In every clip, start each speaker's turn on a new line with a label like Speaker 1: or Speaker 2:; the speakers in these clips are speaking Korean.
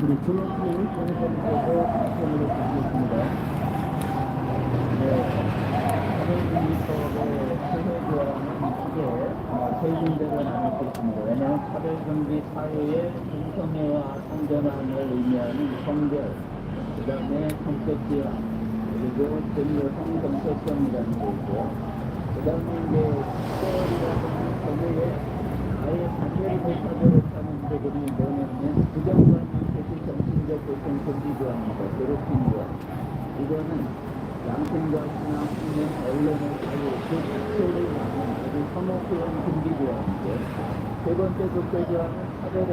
Speaker 1: 우리 조영수님이 전해드리고 답변을 드리겠습니다. 수 있습니다. 왜냐하면 차별금지 사회의 공성애와 안전함을 의미하는 성별, 그 다음에 성적 지향, 그리고 전여성 정체성이라는 게 있고요. 그 다음에 이제 경우에 아예 단결이 못하도록 하는 문제들이 뭐냐면 부정관념 대신 정신적 고통 금지조항입니다. 괴롭힘 조항. 이거는 양심과 신앙, 신념, 언론의 자유, 그 자체를 막는 아주 선호표현 금지조항이죠. 세 번째 국제조항은 차별에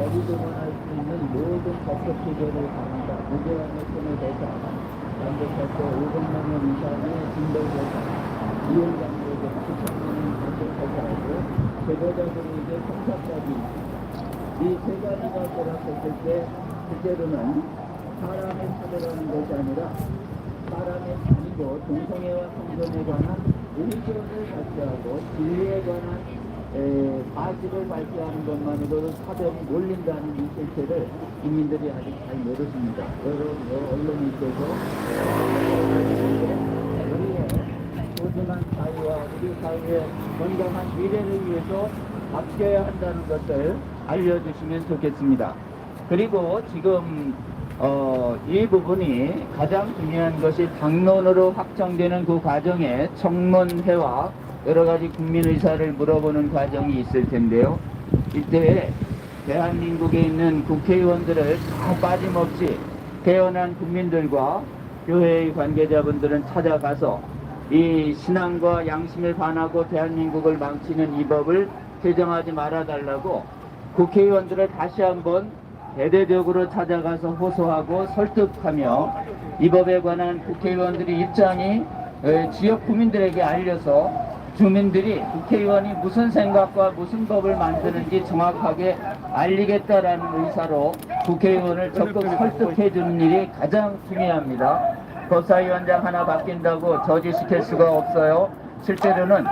Speaker 1: 법이 동원할 수 있는 모든 법적 기결을 강한다. 무죄함의 손을 대사, 남북학교 500만 원 이상의 징벌대사, 이혼장고적 9천만원 징벌대사하고 제보자들에게 성사까지 이 세 가지가 결합했을 때 실제로는 사람을 차별하는 것이 아니라 사람의 아니고 동성애와 성전에 관한 의견을 발표하고 진리에 관한 에, 사실을 발표하는 것만으로도 차별이 몰린다는 이 실체를 국민들이 아직 잘 모르십니다. 여러 여러 언론이 있어서 소중한 사회와 우리 사회의 건강한 미래를 위해서 바뀌어야 한다는 것을 알려주시면 좋겠습니다. 그리고 지금 어, 이 부분이 가장 중요한 것이 당론으로 확정되는 그 과정에 청문회와 여러 가지 국민 의사를 물어보는 과정이 있을 텐데요. 이때 대한민국에 있는 국회의원들을 다 빠짐없이 태어난 국민들과 교회의 관계자분들은 찾아가서 이 신앙과 양심에 반하고 대한민국을 망치는 이 법을 제정하지 말아달라고 국회의원들을 다시 한번 대대적으로 찾아가서 호소하고 설득하며 이 법에 관한 국회의원들의 입장이 에, 지역 구민들에게 알려서 주민들이 국회의원이 무슨 생각과 무슨 법을 만드는지 정확하게 알리겠다라는 의사로 국회의원을 적극 설득해 주는 일이 가장 중요합니다. 법사위원장 하나 바뀐다고 저지시킬 수가 없어요. 실제로는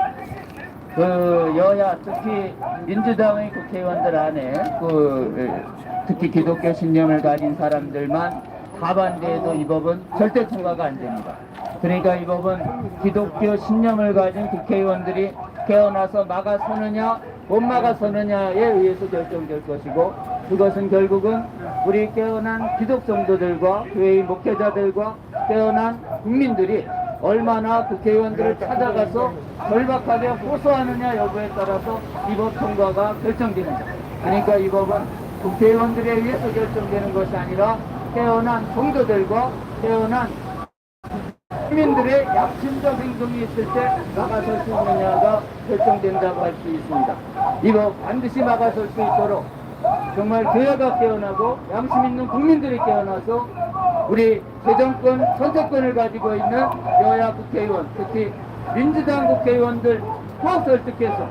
Speaker 1: 그 여야 특히 민주당의 국회의원들 안에 그 특히 기독교 신념을 가진 사람들만 다반대해도 이 법은 절대 통과가 안 됩니다. 그러니까 이 법은 기독교 신념을 가진 국회의원들이 깨어나서 막아서느냐 못 막아서느냐에 의해서 결정될 것이고 그것은 결국은 우리 깨어난 기독 성도들과 교회의 목회자들과 깨어난 국민들이 얼마나 국회의원들을 찾아가서 절박하게 호소하느냐 여부에 따라서 이 법 통과가 결정됩니다. 그러니까 이 법은 국회의원들에 의해서 결정되는 것이 아니라 깨어난 성도들과 깨어난 시민들의 약심적 행동이 있을 때 막아설 수 있느냐가 결정된다고 할 수 있습니다. 이거 반드시 막아설 수 있도록 정말 교회가 깨어나고 양심 있는 국민들이 깨어나서 우리 재정권 선택권을 가지고 있는 여야 국회의원 특히 민주당 국회의원들 꼭 설득해서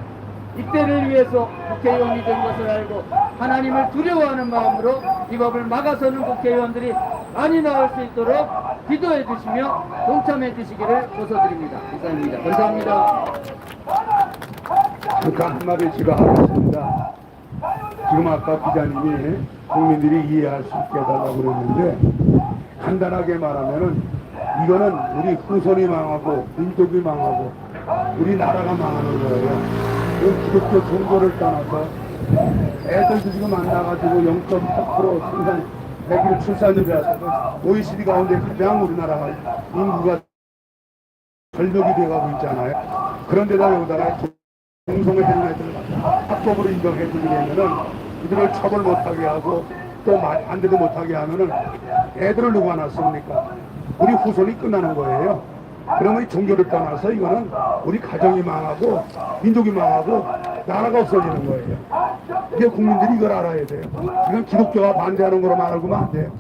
Speaker 1: 이때를 위해서 국회의원이 된 것을 알고 하나님을 두려워하는 마음으로 이 법을 막아서는 국회의원들이 많이 나올 수 있도록 기도해 주시며 동참해 주시기를 호소드립니다. 이상입니다. 감사합니다.
Speaker 2: 한마디 제가 하겠습니다. 지금 아까 기자님이 국민들이 이해할 수 있게 해달라고 그랬는데 간단하게 말하면은 이거는 우리 후손이 망하고 민족이 망하고 우리나라가 망하는 거예요. 그 기독교 종교를 떠나서 애들도 지금 안 나가지고 0.8% 생산 100일 출산율이라서 OECD 가운데 가장 우리나라가 인구가 절벽이 돼가고 있잖아요. 그런데다 여기다가 공성에 되는 애들 합법으로 인정해 주게 되면은 이들을 처벌 못하게 하고 또 반대도 못하게 하면은 애들을 누가 낳습니까? 우리 후손이 끝나는 거예요. 그러면 이 종교를 떠나서 이거는 우리 가정이 망하고 민족이 망하고 나라가 없어지는 거예요. 이게 국민들이 이걸 알아야 돼요. 이건 기독교가 반대하는 거로 말하고만 안 돼요.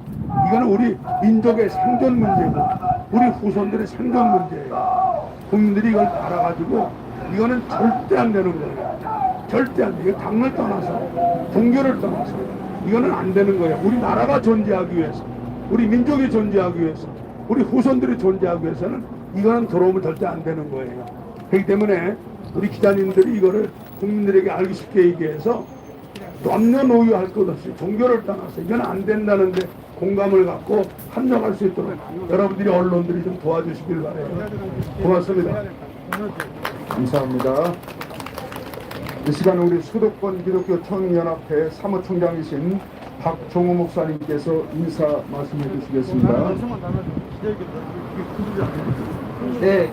Speaker 2: 이거는 우리 민족의 생존 문제고 우리 후손들의 생존 문제예요. 국민들이 이걸 알아가지고 이거는 절대 안 되는 거예요. 절대 안 돼. 이거 당을 떠나서 종교를 떠나서 이거는 안 되는 거예요. 우리 나라가 존재하기 위해서, 우리 민족이 존재하기 위해서, 우리 후손들이 존재하기 위해서는 이거는 들어오면 절대 안 되는 거예요.
Speaker 3: 그렇기 때문에 우리 기자님들이 이거를 국민들에게 알기 쉽게 얘기해서 남녀노유 할 것 없이 종교를 떠나서 이건 안 된다는데 공감을 갖고 합력할 수 있도록 여러분들이 언론들이 좀 도와주시길 바래요. 고맙습니다. 감사합니다. 이 시간 우리 수도권 기독교 청년연합회 사무총장이신 박종호 목사님께서 인사 말씀해 주시겠습니다.
Speaker 4: 네,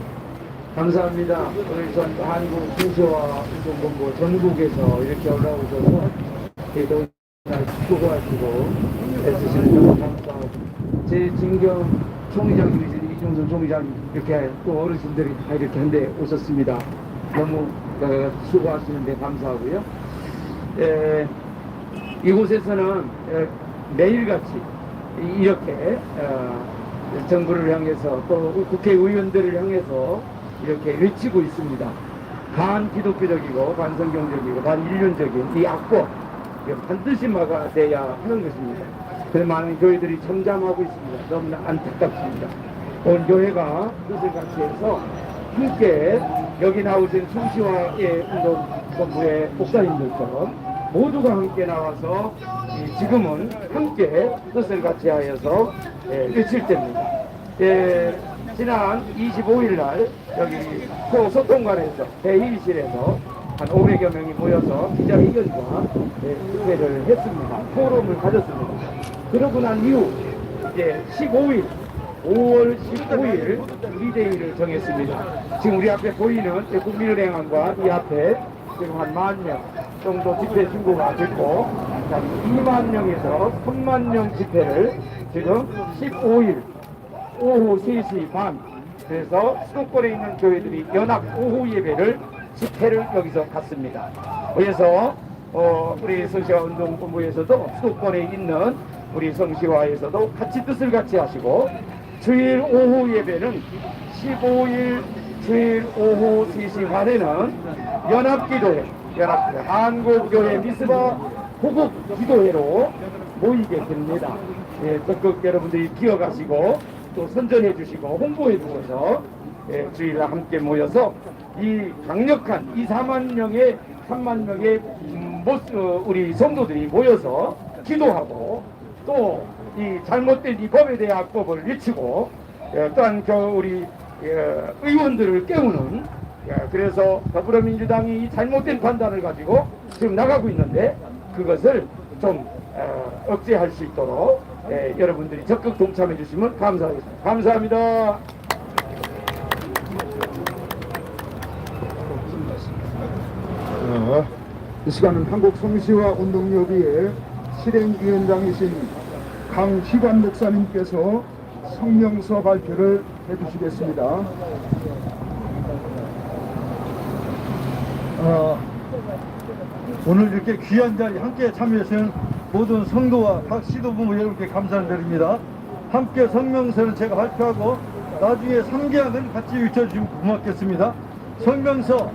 Speaker 4: 감사합니다. 오늘 전 한국 순서와 운동본부 전국에서 이렇게 올라오셔서 또 수고하시고 애쓰시는 너무 감사하고 제 진경 총회장님이신 이종선 총회장 이렇게 또 어르신들이 다 이렇게 한데 오셨습니다. 너무 어, 수고하시는데 감사하고요. 에, 이곳에서는 에, 매일같이 이렇게 어, 정부를 향해서 또 국회의원들을 향해서 이렇게 외치고 있습니다. 반기독교적이고 반성경적이고 반인륜적인 이 악법 반드시 막아내야 하는 것입니다. 그래서 많은 교회들이 잠잠하고 있습니다. 너무나 안타깝습니다. 온 교회가 뜻을 같이 해서 함께 여기 나오신 충시와의 운동 본부의 목사님들처럼 모두가 함께 나와서 이 지금은 함께 뜻을 같이 하여서 예, 외칠 때입니다. 예, 지난 25일 날 여기 소 소통관에서 대의실에서 한 500여 명이 모여서 기자회견과 예, 집회를 했습니다. 포럼을 가졌습니다. 그러고 난 이후 이제 15일 5월 15일 리데이를 정했습니다. 지금 우리 앞에 보이는 국민은행안과 이 앞에 지금 한 만 명 정도 집회 신고가 됐고 한 2만 명에서 3만 명 집회를 지금 15일 오후 3시 반 그래서 수도권에 있는 교회들이 연합 오후 예배를 집회를 여기서 갔습니다. 그래서 어, 우리 성시화 운동본부에서도 수도권에 있는 우리 성시화에서도 같이 뜻을 같이 하시고 주일 오후 예배는 15일 주일 오후 3시 반에는 연합기도회, 연합기도 한국교회 미스바 호국 기도회로 모이게 됩니다. 예, 적극 여러분들이 기억하시고 또 선전해 주시고 홍보해 주셔서 예, 주일날 함께 모여서 이 강력한 2, 4만 명의 3만 명의 음, 모스, 어, 우리 성도들이 모여서 기도하고 또 이 잘못된 이 법에 대한 악법을 외치고 예, 또한 저 우리 예, 의원들을 깨우는 예, 그래서 더불어민주당이 이 잘못된 판단을 가지고 지금 나가고 있는데 그것을 좀 어, 억제할 수 있도록 예, 여러분들이 적극 동참해 주시면 감사하겠습니다. 감사합니다.
Speaker 3: 어, 이 시간은 한국 성시화 운동협의회 실행위원장이신 강희관 목사님께서 성명서 발표를 해주시겠습니다.
Speaker 5: 어, 오늘 이렇게 귀한 자리 함께 참여하신 모든 성도와 각 시도부모 여러분께 감사를 드립니다. 함께 성명서를 제가 발표하고 나중에 3개학은 같이 외쳐주시면 고맙겠습니다. 성명서,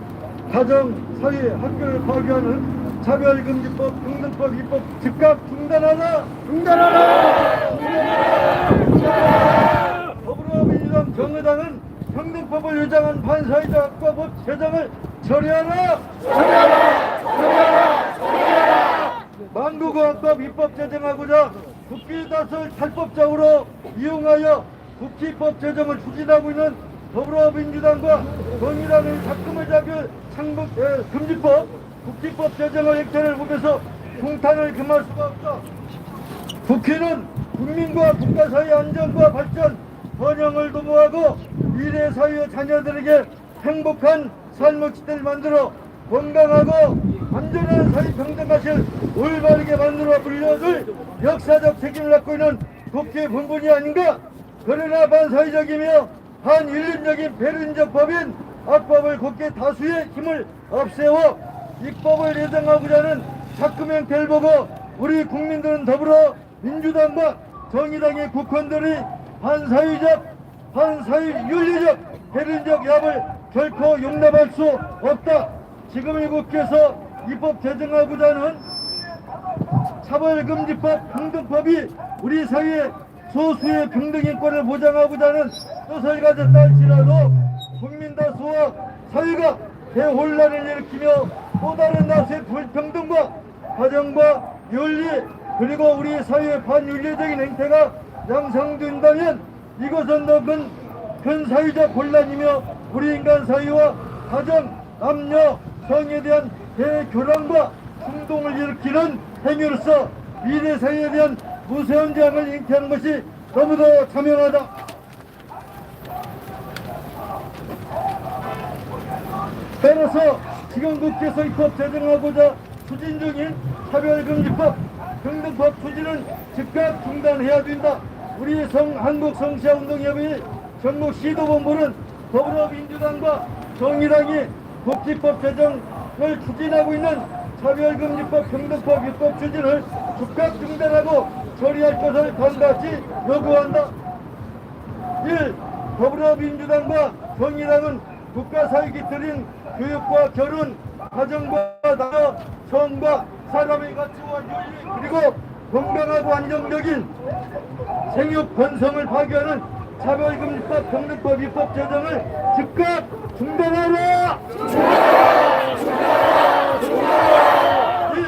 Speaker 5: 가정, 사회, 학교를 파괴하는 차별금지법, 평등법 입법 즉각 중단하라! 중단하라! 더불어민주당 정의당은 평등법을 유장한 반사회적 악과법 제정을 처리하라! 만국어학법 입법 제정하고자 국기 다수를 탈법적으로 이용하여 국기법 제정을 추진하고 있는 더불어민주당과 정의당의 작금을 잡을 창북 에, 금지법 국기법 제정의 액체를 보면서 통탄을 금할 수가 없다. 국회는 국민과 국가 사회 안전과 발전, 번영을 도모하고 미래 사회의 자녀들에게 행복한 삶의 지대를 만들어 건강하고 안전한 사회 평등하실 올바르게 만들어 불려줄 역사적 책임을 갖고 있는 국회 본분이 아닌가? 그러나 반사회적이며 반인륜적인 배륜적 법인 악법을 국회 다수의 힘을 앞세워 입법을 예정하고자 하는 작금 형태를 보고 우리 국민들은 더불어 민주당과 정의당의 국회의원들이 반사회적, 반사회 윤리적, 배륜적 야합을 결코 용납할 수 없다. 지금 이 국회에서 입법 제정하고자 하는 차별금지법, 평등법이 우리 사회 소수의 평등인권을 보장하고자 하는 뜻을 가졌다 할지라도 국민 다수와 사회가 대혼란을 일으키며 또 다른 나스의 불평등과 가정과 윤리 그리고 우리 사회의 반윤리적인 행태가 양성된다면 이것은 너큰 큰 사회적 혼란이며 우리 인간 사회와 가정, 남녀, 성에 대한 대교란과 충동을 일으키는 행위로서 미래 사회에 대한 무서운 재앙을 잉태하는 것이 너무도 자명하다. 따라서 지금 국회에서 입법 제정하고자 추진 중인 차별금지법, 평등법 추진은 즉각 중단해야 된다. 우리 성 한국 성시아운동협의 전국 시도본부는 더불어민주당과 정의당이 국기법 제정을 추진하고 있는 차별금지법, 평등법 입법 추진을 즉각 중단하고 처리할 것을 반드시 요구한다. 1. 더불어민주당과 정의당은 국가사회 기 틀인 교육과 결혼, 가정과 나라, 성과 사람의 가치와 윤리 그리고 건강하고 안정적인 생육 번성을 파괴하는 차별금지법, 평등법 입법 제정을 즉각 중단하라! 1.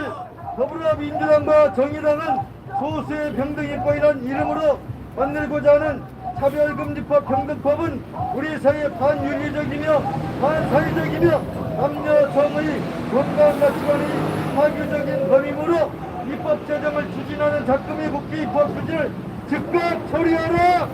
Speaker 5: 더불어민주당과 정의당은 소수의 평등인권이란 이름으로 만들고자 하는 차별금지법 평등법은 우리 사회의 반윤리적이며 반사회적이며 남녀 성의 건강 가치관의 파괴적인 범임으로 입법 제정을 추진하는 작금의 국회 입법 추진을 즉각 처리하라!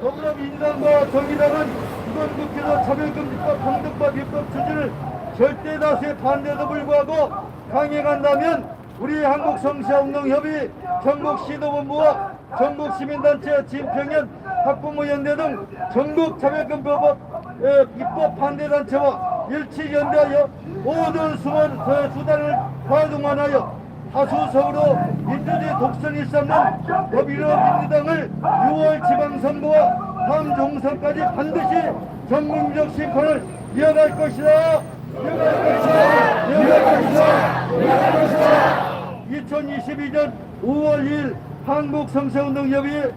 Speaker 5: 더불어민주당과 정의당은 이번 국회에서 차별금지법 평등법 입법 추진을 절대 다수의 반대에도 불구하고 강행한다면 우리 한국성시아운동협의 전국 시도본부와 전국 시민단체 진평연 학부모연대 등 전국 차별금법 에, 입법 반대단체와 일치 연대하여 모든 수원 수단을 가동하여 다수석으로 민주주의 독선 일삼는 더불어민주당을 6월 지방선거와 다음 종선까지 반드시 전국민족 심판을 이어갈 것이다. 이어갈 것이다. 이어갈 것이다. 이어갈 것이다. 2022년 5월 2일 한국성세운동협의회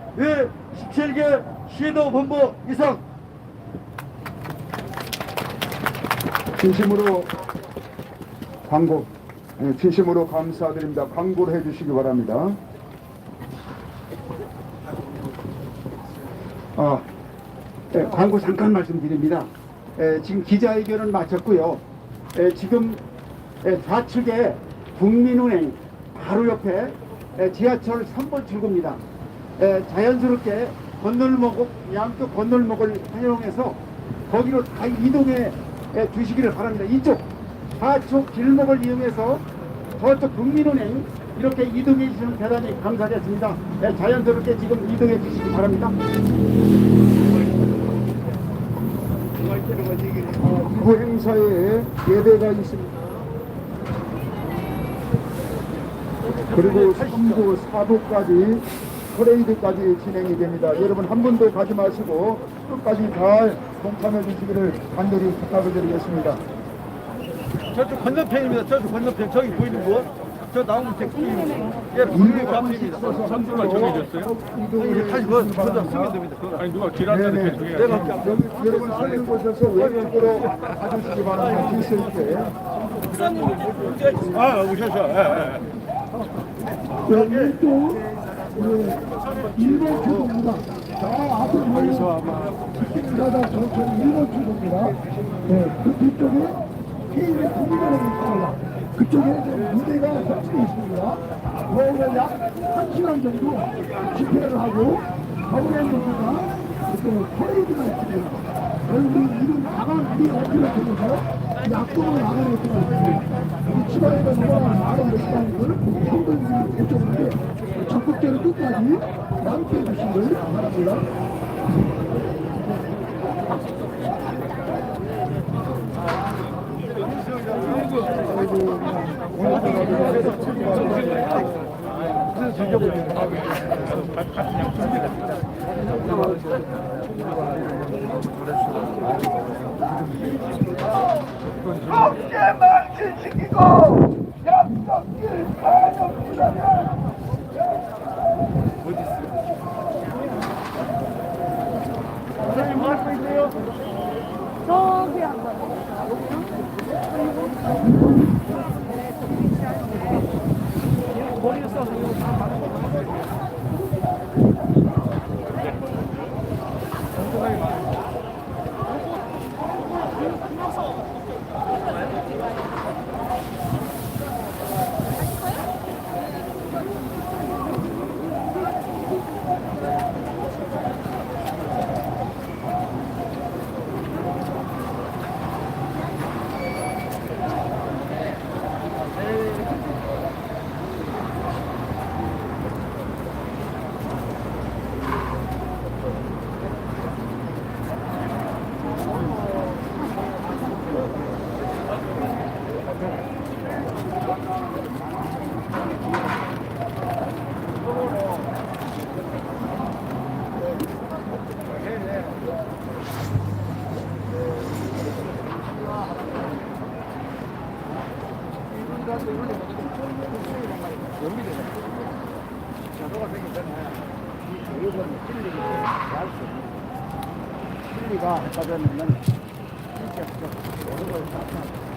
Speaker 5: 17개 시도본부 이상
Speaker 3: 진심으로 광고, 예, 진심으로 감사드립니다. 광고를 해주시기 바랍니다. 아, 예, 광고 잠깐 말씀드립니다. 예, 지금 기자회견을 마쳤고요. 예, 지금 예, 좌측에 국민은행 바로 옆에 예, 지하철 3번 출구입니다. 예, 자연스럽게 건널목, 양쪽 건널목을 활용해서 거기로 다 이동해 예, 주시기를 바랍니다. 이쪽 좌측 길목을 이용해서 저쪽 국민은행 이렇게 이동해 주시면 대단히 감사하겠습니다. 예, 자연스럽게 지금 이동해 주시기 바랍니다. 어, 이부 행사에 예배가 있습니다. 그리고 3부, 4부까지 퍼레이드까지 진행이 됩니다. 여러분 한 분도 가지 마시고 끝까지 잘 동참해 주시기를 간절히 부탁을 드리겠습니다.
Speaker 5: 저쪽 건너편입니다. 저쪽 건너편 저기 보이는 거? 저 나오는 제 예, 분명히 앞입니다.
Speaker 6: 선수가 정해졌어요?
Speaker 5: 이게 다시 그거 저장 쓰면 됩니다. 그거.
Speaker 6: 아니 누가 길한다는
Speaker 3: 네네.
Speaker 6: 게 중요해.
Speaker 5: 내가 할게.
Speaker 3: 여기 여러분 서 있는 곳에서 왼쪽으로 가주시기 바랍니다. 질서 있게.
Speaker 6: 아 오셔서. 예, 예.
Speaker 3: 여기 또 일본 출구입니다. 자, 앞으로 보여서 아마 가다 저쪽 일본 출구입니다. 네, 그 뒤쪽에 케이블 국민회관이 있습니다. 그쪽에 무대가 설치되어 있습니다. 거기서 약한 시간 정도 집회를 하고 더불어민주가 또 퍼레이드가 있습니다. 여기 이름 나간 우리 어필을 통해서 약속을 나가는 수가 있습니다. 우리 치마에다 넘어가는 나간 것이라는 걸 성도님이 대표인데 적극적으로 끝까지 함께해 주시길 바랍니다.
Speaker 7: 어 국제만 지키고 약속길 반역이라면
Speaker 5: 선생님 마스크 있세요
Speaker 8: 저기 한번
Speaker 1: 가서 이번에 연비되잖아. 자도가 되기 때문에 이 교육은 진리가 할수 없는 진리가 가져있는 진짜 모든 걸 다.